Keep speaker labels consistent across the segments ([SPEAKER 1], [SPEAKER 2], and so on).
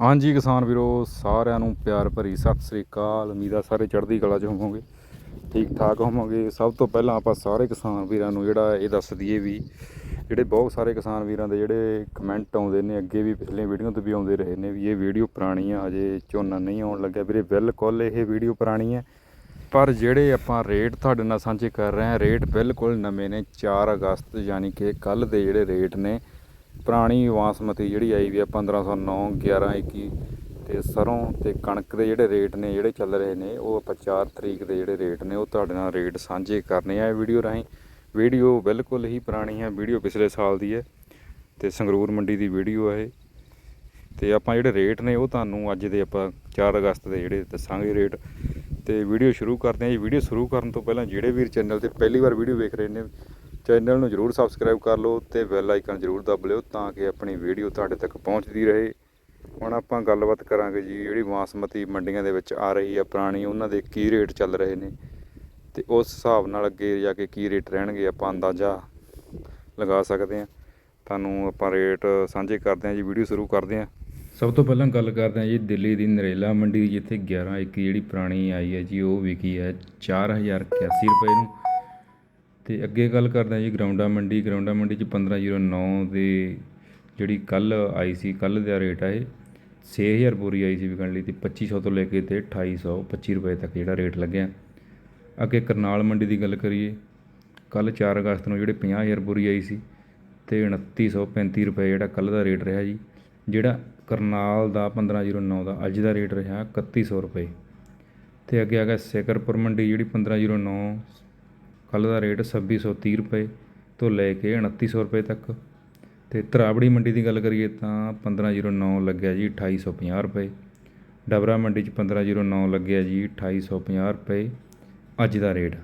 [SPEAKER 1] ਹਾਂਜੀ ਕਿਸਾਨ ਵੀਰੋ, ਸਾਰਿਆਂ ਨੂੰ ਪਿਆਰ ਭਰੀ ਸਤਿ ਸ੍ਰੀ ਅਕਾਲ। ਉਮੀਦ ਸਾਰੇ ਚੜ੍ਹਦੀ ਕਲਾ 'ਚ ਹੋਵੋਗੇ ਠੀਕ ਠਾਕ ਹੋਵੋਗੇ। ਸਭ ਤੋਂ ਪਹਿਲਾਂ ਆਪਾਂ ਸਾਰੇ ਕਿਸਾਨ ਵੀਰਾਂ ਨੂੰ ਜਿਹੜਾ ਇਹ ਦੱਸ ਦਈਏ ਵੀ, ਜਿਹੜੇ ਬਹੁਤ ਸਾਰੇ ਕਿਸਾਨ ਵੀਰਾਂ ਦੇ ਜਿਹੜੇ ਕਮੈਂਟ ਆਉਂਦੇ ਨੇ, ਅੱਗੇ ਵੀ ਪਿਛਲੀਆਂ ਵੀਡੀਓ ਤੇ ਵੀ ਆਉਂਦੇ ਰਹੇ ਨੇ ਵੀ ਇਹ ਵੀਡੀਓ ਪੁਰਾਣੀ ਆ, ਹਜੇ ਝੋਨਾ ਨਹੀਂ ਆਉਣ ਲੱਗਿਆ। ਵੀਰੇ, ਬਿਲਕੁਲ ਇਹ ਵੀਡੀਓ ਪੁਰਾਣੀ ਹੈ ਪਰ ਜਿਹੜੇ ਆਪਾਂ ਰੇਟ ਤੁਹਾਡੇ ਨਾਲ ਸਾਂਝੇ ਕਰ ਰਹੇ ਹਾਂ ਰੇਟ ਬਿਲਕੁਲ ਨਵੇਂ ਨੇ 4 ਅਗਸਤ, ਯਾਨੀ ਕਿ ਕੱਲ ਦੇ ਜਿਹੜੇ ਰੇਟ ਨੇ ਪੁਰਾਣੀ ਬਾਸਮਤੀ ਜਿਹੜੀ ਆਈ ਵੀ ਆ 1509 11 21 ਤੇ ਸਰੋਂ ਤੇ ਕਣਕ ਦੇ ਜਿਹੜੇ ਰੇਟ ਨੇ, ਜਿਹੜੇ ਚੱਲ ਰਹੇ ਨੇ, ਉਹ ਆਪਾਂ 4 ਤਰੀਕ ਦੇ ਜਿਹੜੇ ਰੇਟ ਨੇ, ਉਹ ਤੁਹਾਡੇ ਨਾਲ ਰੇਟ ਸਾਂਝੇ ਕਰਨੇ ਆ ਵੀਡੀਓ ਰਾਹੀਂ। ਵੀਡੀਓ ਬਿਲਕੁਲ ਹੀ ਪੁਰਾਣੀ ਹੈ ਵੀਡੀਓ ਪਿਛਲੇ ਸਾਲ ਦੀ ਹੈ ਤੇ ਸੰਗਰੂਰ ਮੰਡੀ ਦੀ ਵੀਡੀਓ ਹੈ ਇਹ। ਤੇ ਆਪਾਂ ਜਿਹੜੇ ਰੇਟ ਨੇ, ਉਹ ਤੁਹਾਨੂੰ ਅੱਜ ਦੇ ਆਪਾਂ 4 ਅਗਸਤ ਦੇ ਜਿਹੜੇ ਦੱਸਾਂਗੇ ਰੇਟ। ਤੇ ਵੀਡੀਓ ਸ਼ੁਰੂ ਕਰਦੇ ਹਾਂ ਜੀ, ਵੀਡੀਓ ਸ਼ੁਰੂ ਕਰਨ ਤੋਂ ਪਹਿਲਾਂ ਜਿਹੜੇ ਵੀਰ ਚੈਨਲ ਤੇ ਪਹਿਲੀ ਵਾਰ ਵੀਡੀਓ ਵੇਖ ਰਹੇ ਨੇ ਚੈਨਲ ਨੂੰ ਜਰੂਰ ਸਬਸਕ੍ਰਾਈਬ ਕਰ ਲਓ ਤੇ ਬੈਲ ਆਈਕਨ ਜਰੂਰ ਦਬ ਲਿਓ ਤਾਂ ਕਿ ਆਪਣੀ ਵੀਡੀਓ ਤੁਹਾਡੇ ਤੱਕ ਪਹੁੰਚਦੀ ਰਹੇ। ਹੁਣ ਆਪਾਂ ਗੱਲਬਾਤ ਕਰਾਂਗੇ ਜੀ, ਜਿਹੜੀ ਬਾਸਮਤੀ ਮੰਡੀਆਂ ਦੇ ਵਿੱਚ ਆ ਰਹੀ ਆ ਪੁਰਾਣੀ, ਉਹਨਾਂ ਦੇ ਕੀ ਰੇਟ ਚੱਲ ਰਹੇ ਨੇ ਤੇ ਉਸ ਹਿਸਾਬ ਨਾਲ ਅੱਗੇ ਜਾ ਕੇ ਕੀ ਰੇਟ ਰਹਿਣਗੇ ਆਪਾਂ ਅੰਦਾਜ਼ਾ ਲਗਾ ਸਕਦੇ ਹਾਂ। ਤੁਹਾਨੂੰ ਆਪਾਂ ਰੇਟ ਸਾਂਝੇ ਕਰਦੇ ਹਾਂ ਜੀ, ਵੀਡੀਓ ਸ਼ੁਰੂ ਕਰਦੇ ਹਾਂ। ਸਭ ਤੋਂ ਪਹਿਲਾਂ ਗੱਲ ਕਰਦੇ ਹਾਂ ਜੀ, ਦਿੱਲੀ ਦੀ ਨਰੇਲਾ ਮੰਡੀ ਜਿੱਥੇ 11 ਇੱਕ ਜਿਹੜੀ ਪੁਰਾਣੀ ਆਈ ਹੈ ਜੀ, ਉਹ ਵਿਕੀ ਹੈ 4081 ਰੁਪਏ ਨੂੰ। ਅਤੇ ਅੱਗੇ ਗੱਲ ਕਰਦੇ ਹਾਂ ਜੀ ਗਰਾਊਂਡਾ ਮੰਡੀ ਗਰਾਊਂਡਾ ਮੰਡੀ ਚ 1509 ਦੇ ਜਿਹੜੀ ਕੱਲ੍ਹ ਆਈ ਸੀ, ਕੱਲ੍ਹ ਦਾ ਰੇਟ ਆ ਇਹ, ਛੇ ਹਜ਼ਾਰ ਬੋਰੀ ਆਈ ਸੀ ਵਿਕਣ ਲਈ ਅਤੇ ਪੱਚੀ ਸੌ ਤੋਂ ਲੈ ਕੇ ਤੇ 2825 ਰੁਪਏ ਤੱਕ ਜਿਹੜਾ ਰੇਟ ਲੱਗਿਆ। ਅੱਗੇ ਕਰਨਾਲ ਮੰਡੀ ਦੀ ਗੱਲ ਕਰੀਏ, ਕੱਲ੍ਹ ਚਾਰ ਅਗਸਤ ਨੂੰ ਜਿਹੜੇ ਪੰਜਾਹ ਹਜ਼ਾਰ ਬੋਰੀ ਆਈ ਸੀ ਅਤੇ ਉਣੱਤੀ ਸੌ ਪੈਂਤੀ ਰੁਪਏ ਜਿਹੜਾ ਕੱਲ੍ਹ ਦਾ ਰੇਟ ਰਿਹਾ ਜੀ, ਜਿਹੜਾ ਕਰਨਾਲ ਦਾ 1509 ਦਾ, ਅੱਜ ਦਾ ਰੇਟ ਰਿਹਾ ਇਕੱਤੀ ਸੌ ਰੁਪਏ। ਅਤੇ ਅੱਗੇ ਆ ਗਿਆ ਸਿਕਰਪੁਰ ਮੰਡੀ ਜਿਹੜੀ 1509 ਕੱਲ੍ਹ ਦਾ ਰੇਟ 2630 ਰੁਪਏ ਤੋਂ ਲੈ ਕੇ ਉਣੱਤੀ ਸੌ ਰੁਪਏ ਤੱਕ। ਅਤੇ ਤਰਾਵੜੀ ਮੰਡੀ ਦੀ ਗੱਲ ਕਰੀਏ ਤਾਂ 1509 ਲੱਗਿਆ ਜੀ 2850 ਰੁਪਏ। ਡਬਰਾ ਮੰਡੀ ਚ 1509 ਲੱਗਿਆ ਜੀ 2850 ਰੁਪਏ। ਅੱਜ ਦਾ ਰੇਟ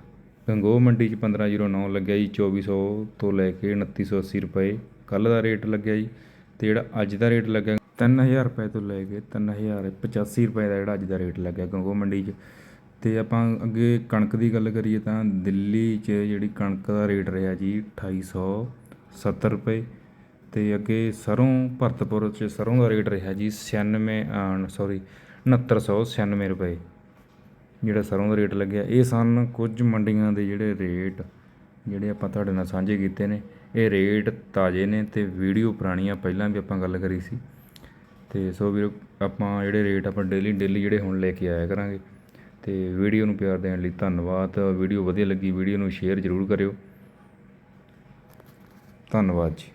[SPEAKER 1] ਗੰਗੋਹ ਮੰਡੀ ਚ 1509 ਲੱਗਿਆ ਜੀ ਚੌਵੀ ਸੌ ਤੋਂ ਲੈ ਕੇ 2980 ਰੁਪਏ। ਕੱਲ੍ਹ ਦਾ ਰੇਟ ਲੱਗਿਆ ਜੀ ਅਤੇ ਜਿਹੜਾ ਅੱਜ ਦਾ ਰੇਟ ਲੱਗਿਆ 3000 ਰੁਪਏ ਤੋਂ ਲੈ ਕੇ 3085 ਰੁਪਏ ਦਾ ਜਿਹੜਾ ਅੱਜ ਦਾ ਰੇਟ ਲੱਗਿਆ ਗੰਗੋਹ ਮੰਡੀ 'ਚ। ਅਤੇ ਆਪਾਂ ਅੱਗੇ ਕਣਕ ਦੀ ਗੱਲ ਕਰੀਏ ਤਾਂ ਦਿੱਲੀ 'ਚ ਜਿਹੜੀ ਕਣਕ ਦਾ ਰੇਟ ਰਿਹਾ ਜੀ 2870 ਰੁਪਏ ਅਤੇ ਅੱਗੇ ਸਰ੍ਹੋਂ ਭਰਤਪੁਰ 'ਚ ਸਰ੍ਹੋਂ ਦਾ ਰੇਟ ਰਿਹਾ ਜੀ 96 ਸੌਰੀ 6996 ਰੁਪਏ। ਜਿਹੜਾ ਸਰ੍ਹੋਂ ਦਾ ਰੇਟ ਲੱਗਿਆ, ਇਹ ਸਨ ਕੁਝ ਮੰਡੀਆਂ ਦੇ ਜਿਹੜੇ ਰੇਟ, ਜਿਹੜੇ ਆਪਾਂ ਤੁਹਾਡੇ ਨਾਲ ਸਾਂਝੇ ਕੀਤੇ ਨੇ। ਇਹ ਰੇਟ ਤਾਜ਼ੇ ਨੇ ਅਤੇ ਵੀਡੀਓ ਪੁਰਾਣੀਆਂ ਪਹਿਲਾਂ ਵੀ ਆਪਾਂ ਗੱਲ ਕਰੀ ਸੀ। ਅਤੇ ਸੋ ਵੀਰੋ, ਆਪਾਂ ਜਿਹੜੇ ਰੇਟ ਆਪਾਂ ਡੇਲੀ ਡੇਲੀ ਜਿਹੜੇ ਹੁਣ ਲੈ ਕੇ ਆਇਆ ਕਰਾਂਗੇ ਅਤੇ ਵੀਡੀਓ ਨੂੰ ਪਿਆਰ ਦੇਣ ਲਈ ਧੰਨਵਾਦ। ਵੀਡੀਓ ਵਧੀਆ ਲੱਗੀ, ਵੀਡੀਓ ਨੂੰ ਸ਼ੇਅਰ ਜ਼ਰੂਰ ਕਰਿਓ। ਧੰਨਵਾਦ ਜੀ।